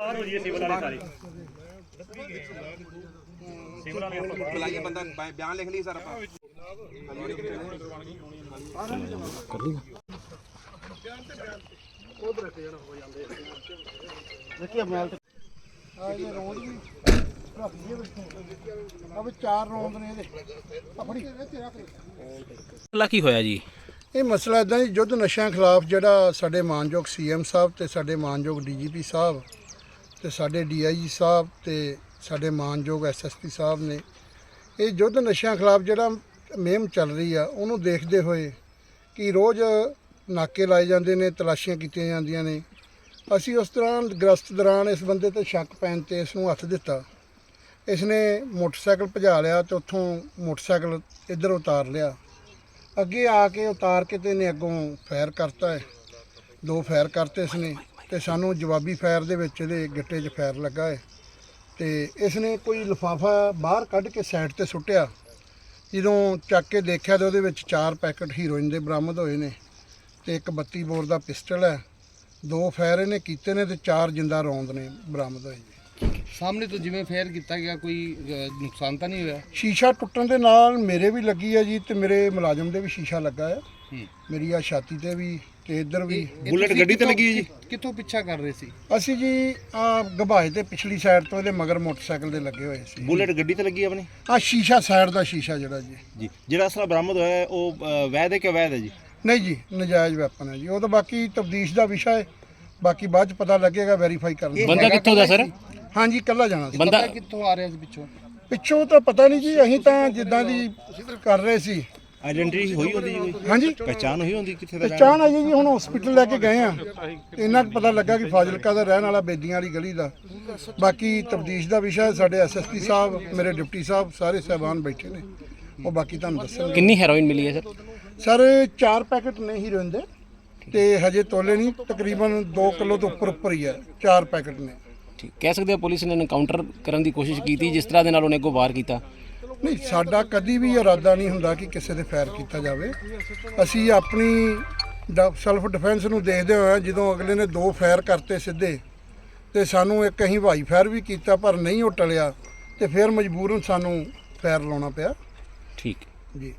ਬਾਹਰ ਹੋ ਜੀ ਸਿਵਲ ਵਾਲੇ ਸਾਰੇ। ਸਿਵਲ ਵਾਲੇ ਆਪਾਂ ਬਾਹਰ ਬੁਲਾਈਏ ਬੰਦਾ ਬਿ- ਬਿਆਨ ਲਿਖ ਲਈ ਸਰ ਆਪਾਂ। ਅਬ ਚਾਰ ਰੌਂਦ ਨੇ ਇਹਦੇ ਆਪਣੀ ਮਸਲਾ ਕੀ ਹੋਇਆ ਜੀ? ਇਹ ਮਸਲਾ ਇਦਾਂ ਜੀ ਯੁੱਧ ਨਸ਼ਿਆਂ ਖਿਲਾਫ ਜਿਹੜਾ ਸਾਡੇ ਮਾਨਯੋਗ ਸੀਐਮ ਸਾਹਿਬ ਤੇ ਸਾਡੇ ਮਾਨਯੋਗ ਡੀਜੀਪੀ ਸਾਹਿਬ ਤੇ ਸਾਡੇ ਡੀਆਈਜੀ ਸਾਹਿਬ ਤੇ ਸਾਡੇ ਮਾਨਯੋਗ ਐਸਐਸਪੀ ਸਾਹਿਬ ਨੇ ਇਹ ਯੁੱਧ ਨਸ਼ਿਆਂ ਖਿਲਾਫ ਜਿਹੜਾ ਮੁਹਿੰਮ ਚੱਲ ਰਹੀ ਆ, ਉਹਨੂੰ ਦੇਖਦੇ ਹੋਏ ਕਿ ਰੋਜ਼ ਨਾਕੇ ਲਾਏ ਜਾਂਦੇ ਨੇ, ਤਲਾਸ਼ੀਆਂ ਕੀਤੀਆਂ ਜਾਂਦੀਆਂ ਨੇ। ਅਸੀਂ ਉਸ ਦੌਰਾਨ ਗ੍ਰਸਤ ਦੌਰਾਨ ਇਸ ਬੰਦੇ ਤੇ ਸ਼ੱਕ ਪੈਣ ਤੇ ਇਸ ਨੂੰ ਹੱਥ ਦਿੱਤਾ। ਇਸ ਨੇ ਮੋਟਰਸਾਈਕਲ ਭਜਾ ਲਿਆ ਤੇ ਉੱਥੋਂ ਮੋਟਰਸਾਈਕਲ ਇੱਧਰ ਉਤਾਰ ਲਿਆ। ਅੱਗੇ ਆ ਕੇ ਉਤਾਰ ਕੇ ਤੇ ਇਹਨੇ ਅੱਗੋਂ ਫਾਇਰ ਕਰਤਾ ਹੈ। ਦੋ ਫਾਇਰ ਕਰਤੇ ਇਸ ਨੇ। ਤੇ ਸਾਨੂੰ ਜਵਾਬੀ ਫਾਇਰ ਦੇ ਵਿੱਚ ਇਹਦੇ ਗਿੱਟੇ 'ਚ ਫਾਇਰ ਲੱਗਾ ਹੈ ਤੇ ਇਸਨੇ ਕੋਈ ਲਿਫਾਫਾ ਬਾਹਰ ਕੱਢ ਕੇ ਸਾਈਡ ਤੇ ਸੁੱਟਿਆ। ਜਦੋਂ ਚੱਕ ਕੇ ਦੇਖਿਆ ਤਾਂ ਉਹਦੇ ਵਿੱਚ ਚਾਰ ਪੈਕਟ ਹੀਰੋਇਨ ਦੇ ਬਰਾਮਦ ਹੋਏ ਨੇ ਤੇ ਇੱਕ 32 ਬੋਰ ਦਾ ਪਿਸਟਲ ਹੈ। ਦੋ ਫਾਇਰ ਇਹਨੇ ਕੀਤੇ ਨੇ ਤੇ ਚਾਰ ਜਿੰਦਾ ਰੌਂਦ ਨੇ ਬਰਾਮਦ ਹੋਏ ਜੀ ਸਾਹਮਣੇ ਤੋਂ ਜਿਵੇਂ ਫੇਅਰ ਕੀਤਾ ਗਿਆ ਕੋਈ ਅ, ਨੁਕਸਾਨ ਤਾਂ ਨਹੀਂ ਹੋਇਆ? ਸ਼ੀਸ਼ਾ ਟੁੱਟਣ ਦੇ ਨਾਲ ਮੇਰੇ ਵੀ ਲੱਗੀ ਹੈ ਜੀ ਤੇ ਮੇਰੇ ਮੁਲਾਜ਼ਮ ਦੇ ਵੀ ਸ਼ੀਸ਼ਾ ਲੱਗਾ ਹੈ ਹੂੰ। ਮੇਰੀ ਆ ਛਾਤੀ ਤੇ ਵੀ ਤੇ ਇੱਧਰ ਵੀ। ਇਹ ਬੁਲਟ ਤੁਸੀਂ ਗੱਡੀ ਤੇ ਕਿੱਥੋਂ- ਲੱਗੀ ਹੈ ਜੀ? ਕਿੱਥੋਂ ਪਿੱਛਾ ਕਰ ਰਹੇ ਸੀ? ਅਸੀਂ ਜੀ ਆ ਗਭਾਏ ਤੇ ਪਿਛਲੀ ਸਾਈਡ ਤੋਂ ਇਹਦੇ ਮਗਰ ਮੋਟਰਸਾਈਕਲ ਦੇ ਲੱਗੇ ਹੋਏ ਸੀ। ਬੁਲਟ ਗੱਡੀ ਤੇ ਲੱਗੀ ਆਪਣੀ? ਆ ਸ਼ੀਸ਼ਾ ਸਾਈਡ ਦਾ ਸ਼ੀਸ਼ਾ ਜਿਹੜਾ ਜੀ। ਜੀ ਜਿਹੜਾ ਅਸਲਾ ਬਰਾਮਦ ਹੋਇਆ ਹੈ, ਉਹ ਅ, ਵੈਦ ਹੈ ਕਿ ਅਵੈਧ ਹੈ ਜੀ? ਨਹੀਂ ਜੀ ਨਜਾਇਜ਼ ਵੈਪਨ ਹੈ ਜੀ। ਉਹ ਤਾਂ ਬਾਕੀ ਤਬਦੀਸ਼ ਦਾ ਵਿਸ਼ਾ ਹੈ। ਬਾਕੀ ਬਾਅਦ ਚ ਪਤਾ ਲੱਗੇਗਾ ਵੈਰੀਫਾਈ ਕਰਨ ਦਾ ਬੰਦਾ ਕਿੱਥੋਂ ਦਾ ਸਰ? ਹਾਂਜੀ ਕੱਲਾ ਜਾਣਾ ਸੀ। ਬੰਦਾ ਕਿੱਥੋਂ ਆ ਰਿਹਾ ਸੀ ਪਿੱਛੋਂ? ਪਿੱਛੋਂ ਤਾਂ ਪਤਾ ਨਹੀਂ ਜੀ ਅਸੀਂ ਤਾਂ ਜਿੱਦਾਂ ਦੀ ਕਰ ਰਹੇ ਸੀ। ਆਇਡੈਂਟੀ ਹੋਈ ਹੁੰਦੀ ਜੀ ਕੋਈ? ਹਾਂਜੀ। ਪਹਿਚਾਨ ਹੋਈ ਹੁੰਦੀ ਕਿੱਥੇ ਦਾ ਪਹਿਚਾਣ ਆਈ ਹੈ ਜੀ ਹੁਣ ਹਸਪੀਟਲ ਲੈ ਕੇ ਗਏ ਆ। ਇੰਨਾ ਕੁ ਪਤਾ ਲੱਗਾ ਕਿ ਫਾਜ਼ਿਲਕਾ ਦਾ ਰਹਿਣ ਵਾਲਾ ਬੇਦੀਆਂ ਵਾਲੀ ਗਲੀ ਦਾ। ਬਾਕੀ ਤਬਦੀਸ਼ ਦਾ ਵਿਸ਼ਾ ਹੈ, ਸਾਡੇ ਐਸਐਸਪੀ ਸਾਹਿਬ ਮੇਰੇ ਡਿਪਟੀ ਸਾਹਿਬ ਸਾਰੇ ਸਹਿਬਾਨ ਬੈਠੇ ਨੇ। ਉਹ ਬਾਕੀ ਤੁਹਾਨੂੰ ਦੱਸਣਗੇ। ਕਿੰਨੀ ਹੈਰੋਇਨ ਮਿਲੀ ਹੈ ਸਰ? ਸਰ ਚਾਰ ਪੈਕੇਟ ਨੇ ਹੀਰੋਇਨ ਦੇ ਤੇ ਹਜੇ ਤੋਲੇ ਨਹੀਂ ਤਕਰੀਬਨ 2 ਕਿਲੋ ਤੋਂ ਉੱਪਰ ਉੱਪਰ ਹੀ ਹੈ ਚਾਰ ਪੈਕੇਟ ਨੇ। ਠੀਕ। ਕਹਿ ਸਕਦੇ ਆ ਪੁਲਿਸ ਨੇ ਐਨਕਾਊਂਟਰ ਕਰਨ ਦੀ ਕੋਸ਼ਿਸ਼ ਕੀਤੀ ਜਿਸ ਤਰ੍ਹਾਂ ਦੇ ਨਾਲ ਉਹਨੇ ਅੱਗੋਂ ਵਾਰ ਕੀਤਾ। ਨਹੀਂ ਸਾਡਾ ਕਦੀ ਵੀ ਇਰਾਦਾ ਨਹੀਂ ਹੁੰਦਾ ਕਿ ਕਿਸੇ ਦੇ ਫਾਇਰ ਕੀਤਾ ਜਾਵੇ। ਅਸੀਂ ਆਪਣੀ ਸੈਲਫ ਡਿਫੈਂਸ ਨੂੰ ਦੇਖਦੇ ਹੋਏ ਜਦੋਂ ਅਗਲੇ ਨੇ ਦੋ ਫਾਇਰ ਕਰਤੇ ਸਿੱਧੇ ਤੇ ਸਾਨੂੰ ਇੱਕ ਅਸੀਂ ਹਵਾਈ ਫਾਇਰ ਵੀ ਕੀਤਾ ਪਰ ਨਹੀਂ ਉਹ ਟਲਿਆ ਤੇ ਫਿਰ ਮਜਬੂਰਨ ਸਾਨੂੰ ਫਾਇਰ ਲਾਉਣਾ ਪਿਆ। ਠੀਕ। ਜੀ।